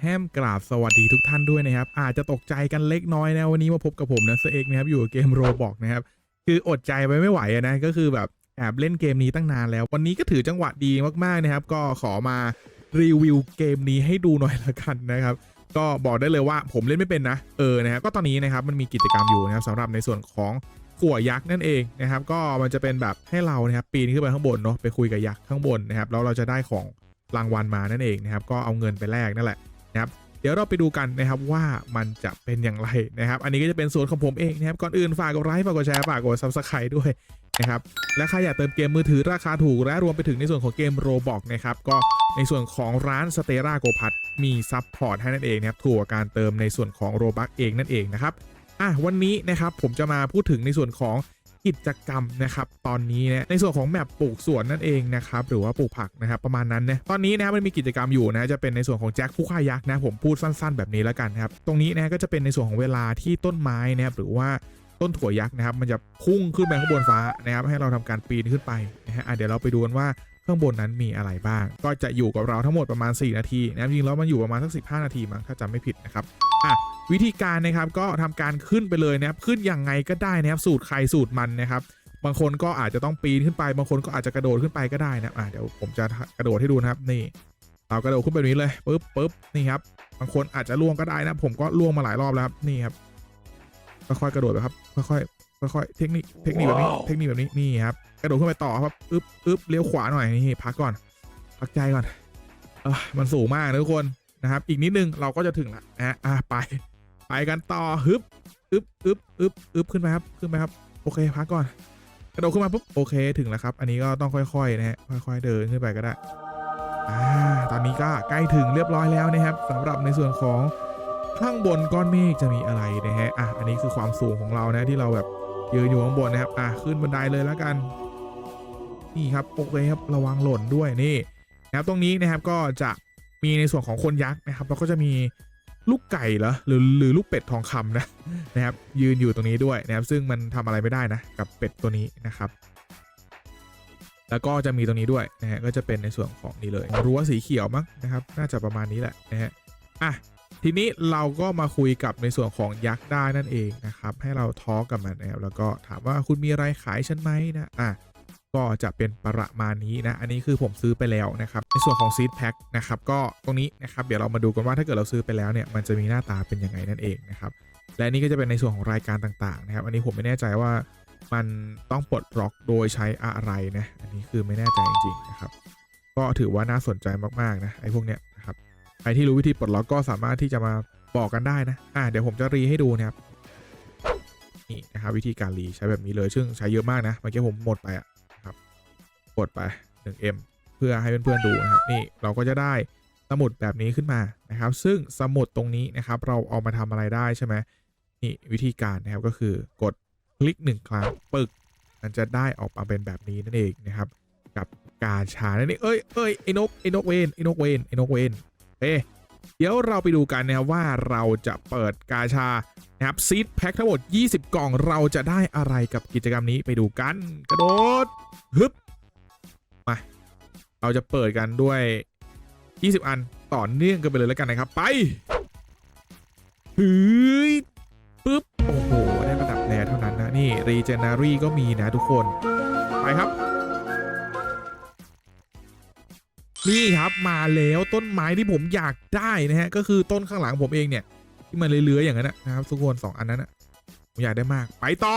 แฮมกราบสวัสดีทุกท่านด้วยนะครับ อาจจะตกใจกันเล็กน้อยนะ วันนี้มาพบกับผมนะเซเอกนะครับ อยู่กับเกมโรบอกนะครับ คืออดใจไว้ไม่ไหวนะ ก็คือแบบแอบเล่นเกมนี้ตั้งนานแล้ว วันนี้ก็ถือจังหวะดีมากๆนะครับ ก็ขอมารีวิวเกมนี้ให้ดูหน่อยละกันนะครับ ก็บอกได้เลยว่าผมเล่นไม่เป็นนะ เออนะครับก็ตอนนี้นะครับมันมีกิจกรรมอยู่นะครับสำหรับในส่วนของขั่วยักษ์นั่นเองนะครับ ก็มันจะเป็นแบบให้เรานะครับปีนขึ้นไปข้างบนเนาะไปคุยกับยักษ์ข้างบนนะครับแล้วเราจะได้ของรางวัลมานั่นเองนะครับ ก็เอาเงินไปแลกนั่นแหละ นะครับเดี๋ยวเราไปดูกันนะครับว่ามันจะเป็นอย่างไรนะครับ อันนี้ก็จะเป็นส่วนของผมเองนะครับ ก่อนอื่นฝากกดไลค์ฝากกดแชร์ฝากกดซับสไครต์ด้วยนะครับ และใครอยากเติมเกมมือถือราคาถูก และรวมไปถึงในส่วนของเกมโรบอกนะครับ ก็ในส่วนของร้านสเตราโกพัทมีซับพอร์ตให้นั่นเองนะครับถูกกว่าการเติมในส่วนของโรบักเองนั่นเองนะครับอะวันนี้นะครับผมจะมาพูดถึงในส่วนของ กิจกรรมนะครับตอนนี้นะในส่วนของแมปปลูกสวนนั่นเองนะครับหรือว่าปลูกผักนะครับประมาณนั้นนะตอนนี้นะครับมันมีกิจกรรมอยู่นะจะเป็นในส่วนของแจ็คผู้ฆ่ายักษ์นะผมพูดสั้น ๆ แบบนี้แล้วกันครับตรงนี้นะก็จะเป็นในส่วนของเวลาที่ต้นไม้นะครับหรือว่าต้นถั่วยักษ์นะครับมันจะพุ่งขึ้นไปข้างบนฟ้านะครับให้เราทำการปีนขึ้นไปนะฮะเดี๋ยวเราไปดูกันว่า ข้างบนนั้นมีอะไรบ้าง ก็จะอยู่กับเราทั้งหมดประมาณ 4 นาทีนะครับจริงแล้วมันอยู่ประมาณสัก15 นาทีมั้งถ้าจำไม่ผิดนะครับอะวิธีการนะครับก็ทำการขึ้นไปเลยนะครับขึ้นยังไงก็ได้นะครับสูตรใครสูตรมันนะครับบางคนก็อาจจะต้องปีนขึ้นไป บางคนก็อาจจะกระโดดขึ้นไปก็ได้นะอะเดี๋ยวผมจะกระโดดให้ดูนะครับนี่เรากระโดดขึ้นไปนี้เลยปึ๊บปึ๊บนี่ครับบางคนอาจจะล่วงก็ได้นะ ผมก็ล่วงมาหลายรอบแล้วครับนี่ครับค่อยๆกระโดดไปครับค่อยๆ ค่อยๆเทคนิคเทคนิคแบบนี้เทคนิคแบบนี้นี่ครับกระโดดขึ้นไปต่อครับอึ๊บอึ๊บเลี้ยวขวาหน่อยนี่พักก่อนพักใจก่อนเอะมันสูงมากนะทุกคนนะครับ อีกนิดนึงเราก็จะถึงละนะฮะอะไป ไปกันต่อฮึบอึ๊บอึ๊บอึ๊บอึ๊บขึ้นไปครับขึ้นไปครับโอเคพักก่อนกระโดดขึ้นมาปุ๊บโอเคถึงแล้วครับ อันนี้ก็ต้องค่อยๆนะฮะค่อย ๆ เดินขึ้นไปก็ได้อ่าตอนนี้ก็ใกล้ถึงเรียบร้อยแล้วนะครับสำหรับในส่วนของข้างบนก้อนเมฆจะมีอะไรนะฮะอะอันนี้คือความสูงของเรานะที่เราแบบ ยืนอยู่ข้างบนนะครับอะขึ้นบันไดเลยแล้วกัน นี่ครับโอเคครับระวังหล่นด้วยนี่นะครับตรงนี้นะครับก็จะมีในส่วนของคนยักษ์นะครับแล้วก็จะมีลูกไก่เหรอหรือหรือลูกเป็ดทองคำนะนะครับ ยืนอยู่ตรงนี้ด้วยนะครับ ซึ่งมันทำอะไรไม่ได้นะ กับเป็ดตัวนี้นะครับ แล้วก็จะมีตรงนี้ด้วยนะฮะก็จะเป็นในส่วนของนี่เลยรั้วสีเขียวมั้งนะครับ น่าจะประมาณนี้แหละนะฮะอะ ทีนี้เราก็มาคุยกับในส่วนของยักษ์ได้นั่นเองนะครับ ให้เราทอล์กกับมันนะครับแล้วก็ถามว่าคุณมีอะไรขายฉันไหมนะอะก็จะเป็นประมาณนี้นะ อันนี้คือผมซื้อไปแล้วนะครับ ในส่วนของซีดแพ็คนะครับ ก็ตรงนี้นะครับ เดี๋ยวเรามาดูกันว่าถ้าเกิดเราซื้อไปแล้วเนี่ย มันจะมีหน้าตาเป็นยังไงนั่นเองนะครับ และนี่ก็จะเป็นในส่วนของรายการต่างๆนะครับ อันนี้ผมไม่แน่ใจว่ามันต้องปลดล็อกโดยใช้อะไรนะ อันนี้คือไม่แน่ใจจริงๆนะครับ ก็ถือว่าน่าสนใจมากๆนะ ไอ้พวกเนี้ย ใครที่รู้วิธีปลดล็อกก็สามารถที่จะมาบอกกันได้นะ อ่าเดี๋ยวผมจะรีให้ดูนะครับ นี่นะครับวิธีการรีใช้แบบนี้เลย ซึ่งใช้เยอะมากนะ เมื่อกี้ผมหมดไปอะนะครับ กดไป 1M เพื่อให้เพื่อนๆดูนะครับ นี่เราก็จะได้สมุดแบบนี้ขึ้นมานะครับ ซึ่งสมุดตรงนี้นะครับ เราเอามาทำอะไรได้ใช่ไหมนี่วิธีการนะครับก็คือกดคลิกหนึ่งครั้งปึก มันจะได้ออกมาเป็นแบบนี้นั่นเองนะครับ กับการชานั่นเองเอ้ยเอ้ยไอ้นกไอ้นกเวนไอ้นกเวนไอ้นกเวน เอ้เดี๋ยวเราไปดูกันนะครับว่าเราจะเปิดกาชานะครับซีดแพ็คทั้งหมด 20 กล่องเราจะได้อะไรกับกิจกรรมนี้ไปดูกัน กระโดดฮึบมาเราจะเปิดกันด้วย 20 อันต่อเนื่องกันไปเลยแล้วกันนะครับ ไปเฮ้ยปุ๊บ โอ้โห ได้ระดับแรเท่านั้นนะ นี่รีเจนารีก็มีนะทุกคน ไปครับ นี่ครับมาแล้วต้นไม้ที่ผมอยากได้นะฮะก็คือต้นข้างหลังผมเองเนี่ย ที่มันเลื้อยๆอย่างนั้นนะครับทุกคนสองอันนั้นนะผมอยากได้มาก ไปต่อ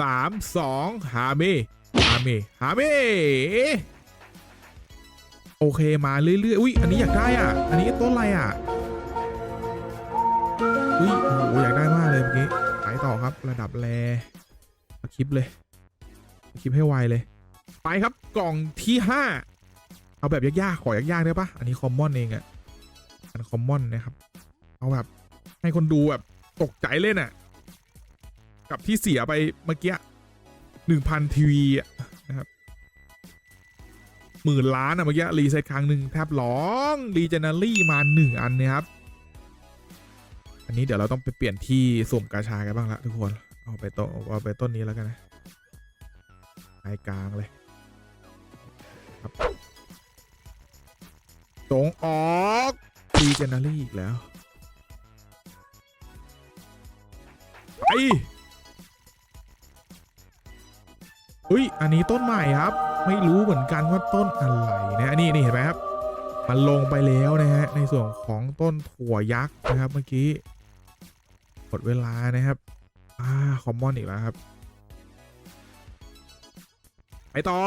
สามสองฮาเมฮาเมฮาเมโอเคมาเรื่อยๆอุ้ยอันนี้อยากได้อะ อันนี้ต้นอะไรอะอุ้ยโอ้โหอยากได้มากเลยเมื่อกี้ไปต่อครับระดับแรเอาคลิปเลยเอาคลิปให้ไวเลย ไปครับกล่องที่5 เอาแบบยากๆขอยากๆได้ปะอันนี้คอมมอนเองอะอันคอมมอนนะครับ เอาแบบให้คนดูแบบตกใจเล่นอะกับที่เสียไปเมื่อกี้หนึ่งพันทีวีอะนะครับหมื่นล้านอะเมื่อกี้รีเซ็ตครั้งหนึ่งแทบร้องรีเจนอรี่มาหนึ่งอันนะครับ อันนี้เดี๋ยวเราต้องไปเปลี่ยนที่สุ่มกาชากันบ้างละทุกคนเอาไปต้นเอาไปต้นนี้แล้วกันนะไอกลางเลยครับ จงออกรีเจนารี่อีกแล้วไปอุ้ย อันนี้ต้นใหม่ครับ ไม่รู้เหมือนกันว่าต้นอะไรนะอันนี้นี่เห็นไหมครับ มันลงไปแล้วนะฮะ ในส่วนของต้นถั่วยักษ์นะครับเมื่อกี้หมดเวลานะครับ อ่า คอมมอนอีกแล้วครับ ไปต่อ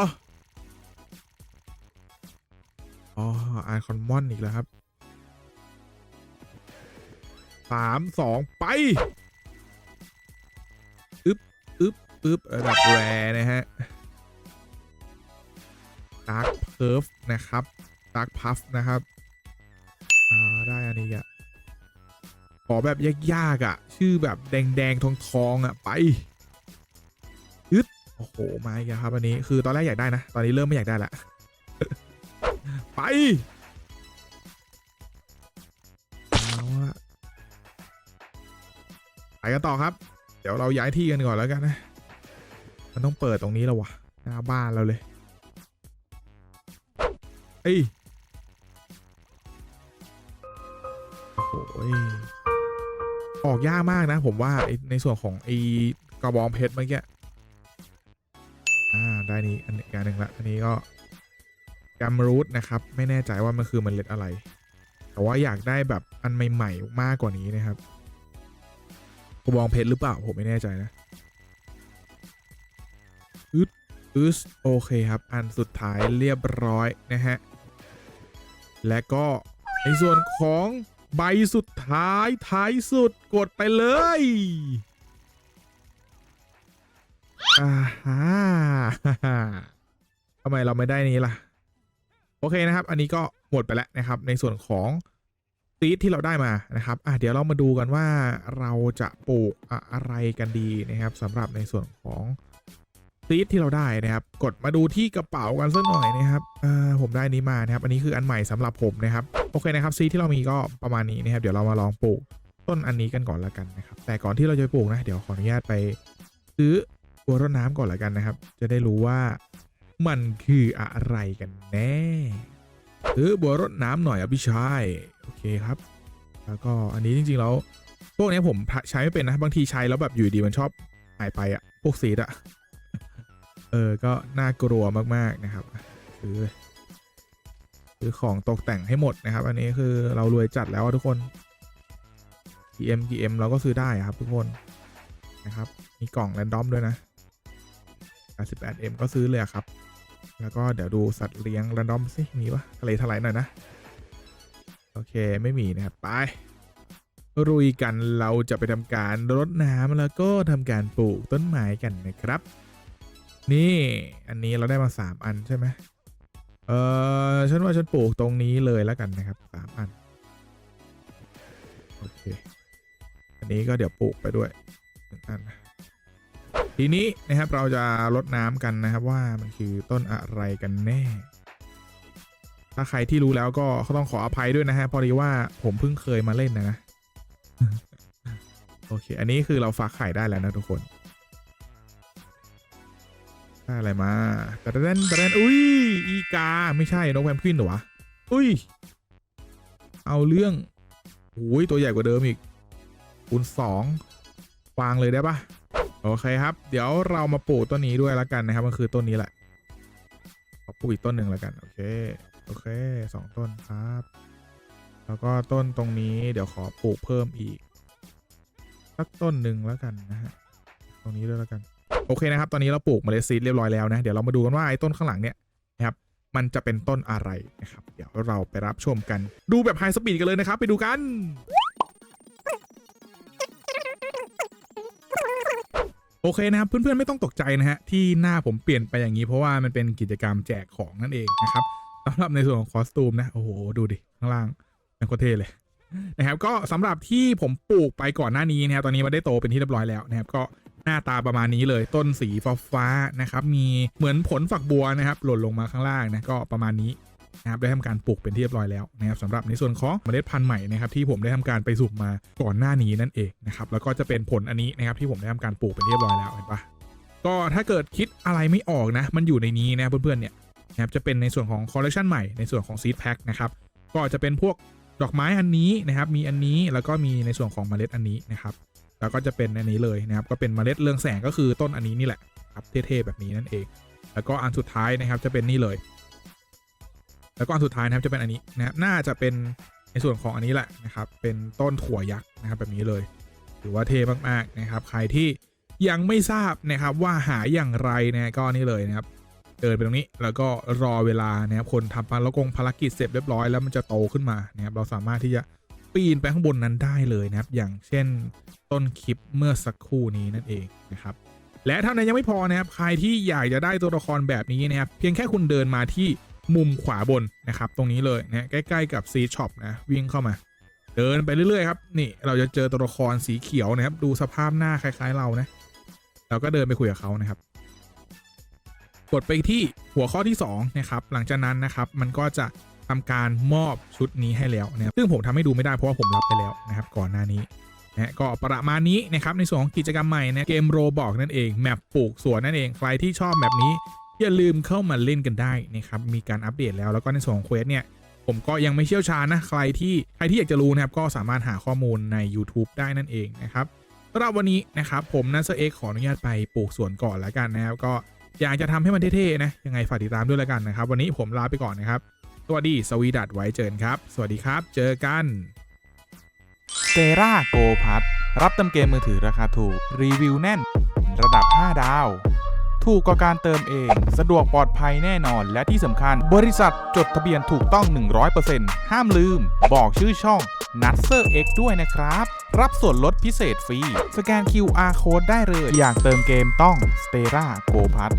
อ๋ออาร์คอนมอนอีกแล้วครับสามสองไปอึ๊บอึ๊บอึ๊บระดับแรนะฮะดาร์ p เพิร์ฟนะครับดาร์ p พัฟนะครับ อ่า ได้อันนี้อะขอแบบยากๆอะชื่อแบบแดงๆ ทองๆอะไปอึดโอ้โห มาอีกแล้วครับ อันนี้คือตอนแรกอยากได้นะ ตอนนี้เริ่มไม่อยากได้ละ ไปไปกันต่อครับ เดี๋ยวเราย้ายที่กันก่อนแล้วกันนะ มันต้องเปิดตรงนี้แล้ววะหน้าบ้านเราเลยเอ้ยโอ้โหยออกยากมากนะ ผมว่าในส่วนของไอ้กระบองเพชรเมื่อกี้อ่าได้นี้อันอีกอย่างหนึ่งละ อันนี้ก็ กัมรูทนะครับ ไม่แน่ใจว่ามันคือมเมล็ดอะไร แต่ว่าอยากได้แบบอันใหม่ ๆ มากกว่านี้นะครับกระบองเพชรหรือเปล่า ผมไม่แน่ใจนะอึดอึสโอเคครับ อันสุดท้ายเรียบร้อยนะฮะ และก็ในส่วนของใบสุดท้ายท้ายสุดกดไปเลยอ่าฮะทำไมเราไม่ได้นี้ล่ะ โอเคนะครับ อันนี้ก็หมดไปแล้วนะครับ ในส่วนของซีดที่เราได้มานะครับอะเดี๋ยวเรามาดูกันว่าเราจะปลูกอะไรกันดีนะครับสำหรับในส่วนของซีดที่เราได้นะครับ กดมาดูที่กระเป๋ากันสักหน่อยนะครับอ่าผมได้นี้มานะครับ อันนี้คืออันใหม่สำหรับผมนะครับ โอเคนะครับซีดที่เรามีก็ประมาณนี้นะครับ เดี๋ยวเรามาลองปลูกต้นอันนี้กันก่อนละกันนะครับ แต่ก่อนที่เราจะปลูกนะ เดี๋ยวขออนุญาตไปซื้อบัวรดน้ำก่อนละกันนะครับ จะได้รู้ว่า มันคืออะไรกันแน่หรือบัวรดน้ำหน่อยอะพี่ชายโอเคครับ แล้วก็อันนี้จริงๆแล้วพวกนี้ผมใช้ไม่เป็นนะบางทีใช้แล้วแบบอยู่ดีมันชอบหายไปอะพวกซีดอะเออก็น่ากลัวมากๆนะครับซื้อเลยซื้อของตกแต่งให้หมดนะครับ อันนี้คือเรารวยจัดแล้วทุกคน GM GM เราก็ซื้อได้ครับทุกคนนะครับ มีกล่องแรนดอมด้วยนะ 88M ก็ซื้อเลยครับ แล้วก็เดี๋ยวดูสัตว์เลี้ยงแรนดอมสิมีปะทะเลถลายหน่อยนะ โอเคไม่มีนะครับไปรุยกันเราจะไปทำการรดน้ำแล้วก็ทำการปลูกต้นไม้กันนะครับ นี่อันนี้เราได้มา 3 อันใช่ไหมเออฉันว่าฉันปลูกตรงนี้เลยแล้วกันนะครับ 3 อัน โอเค อันนี้ก็เดี๋ยวปลูกไปด้วยหนึ่งอัน ทีนี้นะครับเราจะรดน้ำกันนะครับว่ามันคือต้นอะไรกันแน่ ถ้าใครที่รู้แล้วก็ต้องขออภัยด้วยนะฮะพอดีว่าผมเพิ่งเคยมาเล่นนะนะโอเค อันนี้คือเราฟักไข่ได้แล้วนะทุกคนได้อะไรมาแต่เดนแต่เดนอุ้ยอีกาไม่ใช่นกแพมควินหรอวะอุ้ย เอาเรื่องโอ้ยตัวใหญ่กว่าเดิมอีกคูณสองวางเลยได้ปะ โอเคครับ เดี๋ยวเรามาปลูกต้นนี้ด้วยแล้วกันนะครับมันคือต้นนี้แหละขอปลูกอีกต้นหนึ่งแล้วกันโอเคโอเคสองต้นครับ แล้วก็ต้นตรงนี้เดี๋ยวขอปลูกเพิ่มอีกสักต้นหนึ่งแล้วกันนะฮะตรงนี้ด้วยแล้วกัน โอเคนะครับ ตอนนี้เราปลูกเมล็ดซีดเรียบร้อยแล้วนะเดี๋ยวเรามาดูกันว่าไอ้ต้นข้างหลังเนี่ยนะครับมันจะเป็นต้นอะไรนะครับ เดี๋ยวเราไปรับชมกัน ดูแบบไฮสปีดกันเลยนะครับ ไปดูกัน โอเคนะครับ เพื่อนๆไม่ต้องตกใจนะฮะที่หน้าผมเปลี่ยนไปอย่างนี้ เพราะว่ามันเป็นกิจกรรมแจกของนั่นเองนะครับสำหรับในส่วนของคอสตูมนะโอ้โหดูดิข้างล่างเป็นโคตรเท่เลยนะครับก็สำหรับที่ผมปลูกไปก่อนหน้านี้นะครับตอนนี้มันได้โตเป็นที่เรียบร้อยแล้วนะครับก็หน้าตาประมาณนี้เลยต้นสีฟ้าๆนะครับมีเหมือนผลฝักบัวนะครับหล่นลงมาข้างล่างนะก็ประมาณนี้ นะครับได้ทำการปลูกเป็นที่เรียบร้อยแล้วนะครับสำหรับในส่วนของเมล็ดพันธุ์ใหม่นะครับที่ผมได้ทำการไปสุ่มมาก่อนหน้านี้นั่นเองนะครับแล้วก็จะเป็นผลอันนี้นะครับที่ผมได้ทำการปลูกเป็นที่เรียบร้อยแล้วเห็นปะก็ถ้าเกิดคิดอะไรไม่ออกนะมันอยู่ในนี้นะเพื่อนๆเนี่ยนะครับจะเป็นในส่วนของคอลเลคชันใหม่ในส่วนของซีดแพ็คนะครับก็จะเป็นพวกดอกไม้อันนี้นะครับมีอันนี้แล้วก็มีในส่วนของเมล็ดอันนี้นะครับแล้วก็จะเป็นอันนี้เลยนะครับก็เป็นเมล็ดเรืองแสงก็คือต้นอันนี้นี่แหละครับเท่ๆแบบนี้นั่นเอง แล้วก็อันสุดท้ายนะครับจะเป็นนี่เลย แล้วก็อันสุดท้ายนะครับจะเป็นอันนี้นะครับน่าจะเป็นในส่วนของอันนี้แหละนะครับ เป็นต้นถั่วยักษ์นะครับแบบนี้เลยถือว่าเท่มากๆนะครับ ใครที่ยังไม่ทราบนะครับว่าหาอย่างไรนะก็นี่เลยนะครับเดินไปตรงนี้แล้วก็รอเวลานะครับคนทำภารกงภารกิจเสร็จเรียบร้อยแล้วมันจะโตขึ้นมานะครับเราสามารถที่จะปีนไปข้างบนนั้นได้เลยนะครับ อย่างเช่นต้นคลิปเมื่อสักครู่นี้นั่นเองนะครับและเท่านั้นยังไม่พอนะครับใครที่อยากจะได้ตัวละครแบบนี้นะครับเพียงแค่คุณเดินมาที่ มุมขวาบนนะครับ ตรงนี้เลยนะใกล้ ๆ กับซีช็อปนะวิ่งเข้ามา เดินไปเรื่อยๆครับนี่เราจะเจอตัวละครสีเขียวนะครับ ดูสภาพหน้าคล้าย ๆ เรานะเราก็เดินไปคุยกับเขานะครับ กดไปที่หัวข้อที่2นะครับหลังจากนั้นนะครับมันก็จะทำการมอบชุดนี้ให้แล้วนะครับซึ่งผมทำให้ดูไม่ได้เพราะว่าผมรับไปแล้วนะครับ ก่อนหน้านี้นะก็ประมาณนี้นะครับในส่วนของกิจกรรมใหม่นะเกมโรบอกนั่นเองแมปปลูกสวนนั่นเองใครที่ชอบแบบนี้ อย่าลืมเข้ามาเล่นกันได้นะครับมีการอัปเดตแล้วแล้วก็ในส่วนของเควสเนี่ยผมก็ยังไม่เชี่ยวชาญนะใครที่ใครที่อยากจะรู้นะครับก็สามารถหาข้อมูลใน YouTube ได้นั่นเองนะครับสำหรับวันนี้นะครับผมนัสเอ็กขออนุญาตไปปลูกสวนก่อนแล้วกันนะครับก็อยากจะทำให้มันเท่ๆนะยังไงฝากติดตามด้วยแล้วกันนะครับ วันนี้ผมลาไปก่อนนะครับสวัสดีสวีดัตไว้เจอกันครับ สวัสดีครับ เจอกันเซราโกพัทรับเติมเกมมือถือราคาถูก รีวิวแน่น ระดับ 5 ดาว ถูกกว่าการเติมเอง สะดวกปลอดภัยแน่นอน และที่สำคัญ บริษัทจดทะเบียนถูกต้อง 100%ห้ามลืม บอกชื่อช่อง n u t s e r X ด้วยนะครับ รับส่วนลดพิเศษฟรี สแกน QR Code ได้เลย อยากเติมเกมต้อง s t e r a Go p a s